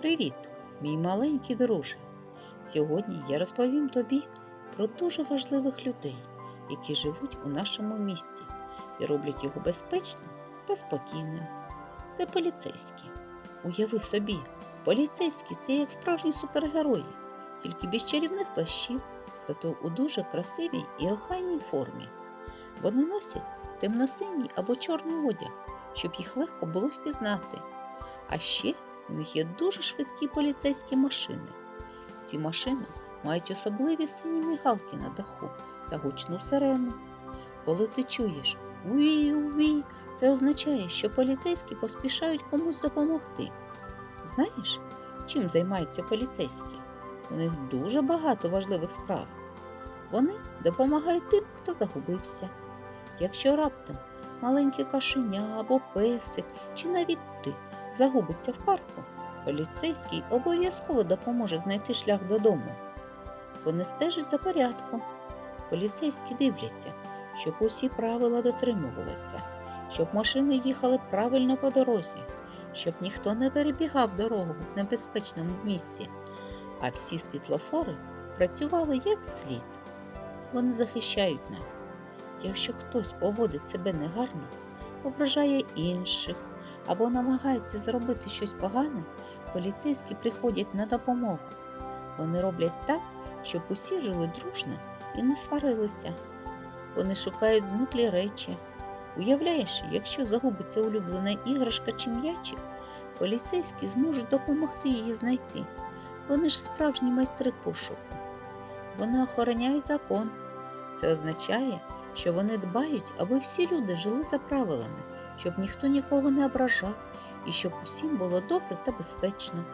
Привіт, мій маленький друже. Сьогодні я розповім тобі про дуже важливих людей, які живуть у нашому місті і роблять його безпечним та спокійним. Це поліцейські. Уяви собі, поліцейські це як справжні супергерої, тільки без чарівних плащів, зато у дуже красивій і охайній формі. Вони носять темно-синій або чорний одяг, щоб їх легко було впізнати. А ще у них є дуже швидкі поліцейські машини. Ці машини мають особливі сині мігалки на даху та гучну сирену. Коли ти чуєш «Уі-уі», це означає, що поліцейські поспішають комусь допомогти. Знаєш, чим займаються поліцейські? У них дуже багато важливих справ. Вони допомагають тим, хто загубився. Якщо раптом маленьке кашеня або песик, чи навіть ти загубиться в парку, поліцейський обов'язково допоможе знайти шлях додому. Вони стежать за порядком. Поліцейські дивляться, щоб усі правила дотримувалися, щоб машини їхали правильно по дорозі, щоб ніхто не перебігав дорогу в небезпечному місці, а всі світлофори працювали як слід. Вони захищають нас. Якщо хтось поводить себе негарно, ображає інших або намагається зробити щось погане, поліцейські приходять на допомогу. Вони роблять так, щоб усі жили дружно і не сварилися. Вони шукають зниклі речі. Уявляєш, якщо загубиться улюблена іграшка чи м'ячик, поліцейські зможуть допомогти її знайти. Вони ж справжні майстри пошуку. Вони охороняють закон. Це означає, що вони дбають, аби всі люди жили за правилами, щоб ніхто нікого не ображав і щоб усім було добре та безпечно.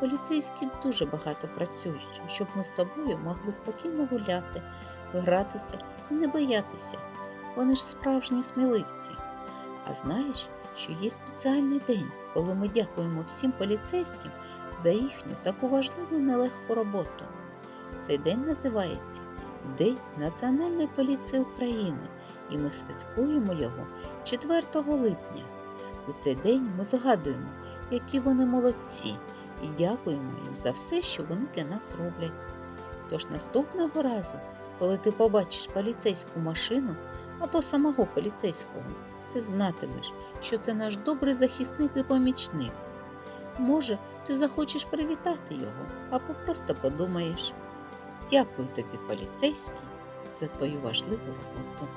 Поліцейські дуже багато працюють, щоб ми з тобою могли спокійно гуляти, гратися і не боятися. Вони ж справжні сміливці. А знаєш, що є спеціальний день, коли ми дякуємо всім поліцейським за їхню таку важливу нелегку роботу. Цей день називається День Національної поліції України, і ми святкуємо його 4 липня. У цей день ми згадуємо, які вони молодці, і дякуємо їм за все, що вони для нас роблять. Тож наступного разу, коли ти побачиш поліцейську машину або самого поліцейського, ти знатимеш, що це наш добрий захисник і помічник. Може, ти захочеш привітати його або просто подумаєш. Дякую тобі, поліцейський, за твою важливу роботу.